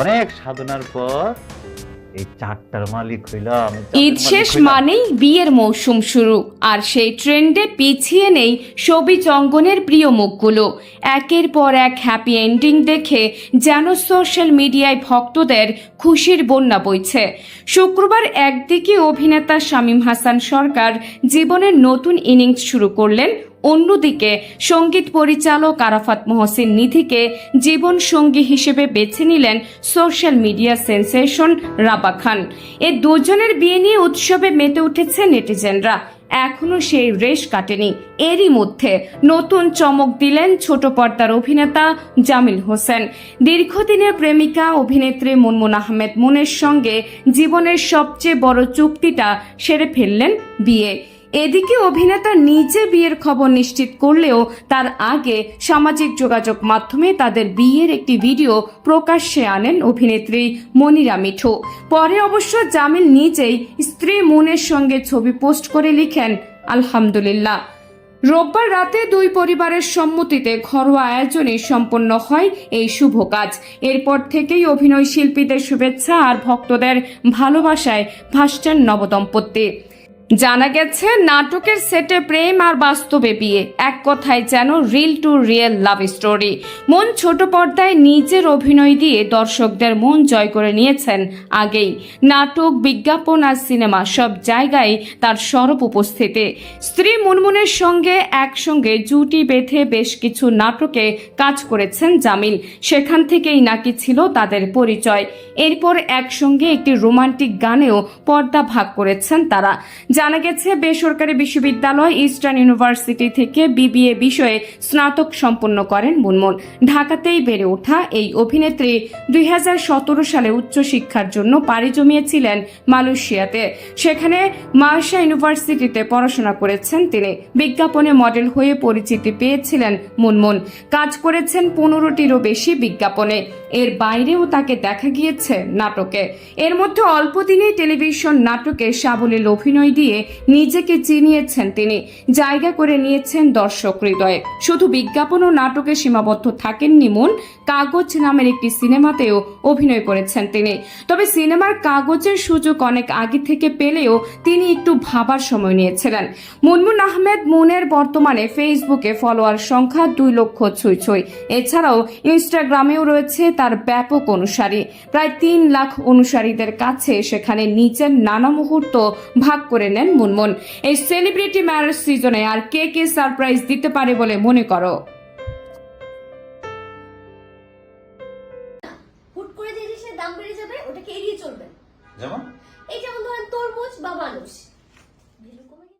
অনেক সাধনার পর এই চারটার মালিক হইলাম। ঈদ শেষ মানেই বিয়ের মৌসুম শুরু আর সেই ট্রেন্ডে পিছিয়ে নেই সবি চঙ্গনের প্রিয় মুখগুলো। একের পর এক হ্যাপি এন্ডিং দেখে যেন সোশ্যাল মিডিয়ায় ভক্তদের খুশির বন্যা বইছে। শুক্রবার একদিকে অভিনেতা শামীম হাসান সরকার জীবনের নতুন ইনিংস শুরু করলেন অন্যদিকে, সংগীত পরিচালক আরাফাত মোহসিন নিধিকে জীবন সঙ্গী হিসেবে বেছে নিলেন social media sensation Raba Khan. এ দুজনের বিয়ে নিয়ে উৎসবে মেতে উঠেছে নেটিজেনরা। এখনও সেই রেশ কাটেনি। এরই মধ্যে নতুন চমক দিলেন ছোট পর্দার অভিনেতা জামিল হোসেন। দীর্ঘদিনের প্রেমিকা, অভিনেত্রী মুনমুন আহমেদ মুনের সঙ্গে জীবনের সবচেয়ে বড় চুক্তিটা সেরে ফেললেন বিয়ে। এদিকে অভিনেতা নিজে বিয়ের খবর নিশ্চিত করলেও তার আগে সামাজিক যোগাযোগ মাধ্যমে তাদের বিয়ের একটি ভিডিও প্রকাশ্যে আনেন অভিনেত্রী মনিরা মিঠু। পরে অবশ্য জামিল নিজেই স্ত্রী মুনের সঙ্গে ছবি পোস্ট করে লিখেন, আলহামদুলিল্লাহ। রোববার রাতে দুই পরিবারের সম্মতিতে ঘরোয়া আয়োজনে সম্পন্ন হয় এই শুভ কাজ। এরপর থেকেই অভিনয় শিল্পীদের শুভেচ্ছা আর ভক্তদের ভালোবাসায় ভাসছেন নবদম্পতি। জানা গেছে, নাটকের সেটে প্রেম আর বাস্তবে বিয়ে। এক কথায় যেন reel to real love story মন ছোট পর্দায় নিজের অভিনয় দিয়ে দর্শকদের মন জয় করে নিয়েছেন আগেই। নাটক, বিজ্ঞাপন আর সিনেমা সব জায়গায় তার সরব উপস্থিতি। স্ত্রী মুনমুনের সঙ্গে একসঙ্গে জুটি বেঁধে বেশ কিছু নাটকে কাজ করেছেন জামিল। সেখান থেকেই নাকি ছিল তাদের পরিচয়। এরপর একসঙ্গে একটি রোমান্টিক গানেও পর্দা ভাগ করেছেন তারা। জানা গেছে, বেসরকারি বিশ্ববিদ্যালয় ইস্টার্ন ইউনিভার্সিটি থেকে বিবিএ বিষয়ে স্নাতক সম্পন্ন করেন মুনমুন। ঢাকাতেই বেড়ে ওঠা এই অভিনেত্রী দুই সালে উচ্চশিক্ষার জন্য পাড়ি জমিয়েছিলেন মালয়েশিয়াতে। সেখানে মার্শা ইউনিভার্সিটিতে পড়াশোনা করেছেন তিনি। বিজ্ঞাপনে মডেল হয়ে পরিচিতি পেয়েছিলেন মুনমুন। কাজ করেছেন পনেরোটিরও বেশি বিজ্ঞাপনে। এর বাইরেও তাকে দেখা গিয়েছে নাটকে। এর মধ্যে অল্প দিনেই টেলিভিশন নাটকে সাবলীল অভিনয় দিয়ে নিজেকে চিনিয়েছেন তিনি। জায়গা করে নিয়েছেন দর্শক হৃদয়ে। শুধু বিজ্ঞাপন ও নাটকে সীমাবদ্ধ থাকেননি মুন, কাগজ নামের একটি সিনেমাতেও অভিনয় করেছেন তিনি। তবে সিনেমার কাগজের সুযোগ অনেক আগে থেকে পেলেও তিনি একটু ভাবার সময় নিয়েছিলেন। মুনমুন আহমেদ মুনের বর্তমানে ফেসবুকে ফলোয়ার সংখ্যা দুই লক্ষ ছুঁই ছুঁই। এছাড়াও ইনস্টাগ্রামেও রয়েছে তার ব্যাপক অনুসারী। প্রায় তিন লাখ অনুসারীদের কাছে সেখানে নিজের নানা মুহূর্ত ভাগ করে নেন মুনমুন। এই সেলিব্রিটি ম্যারেজ সিজনে আর কে কে সারপ্রাইজ দিতে পারে বলে মনে করো? যেমন? এই যেমন ধরেন তরমুজ বা মানুষ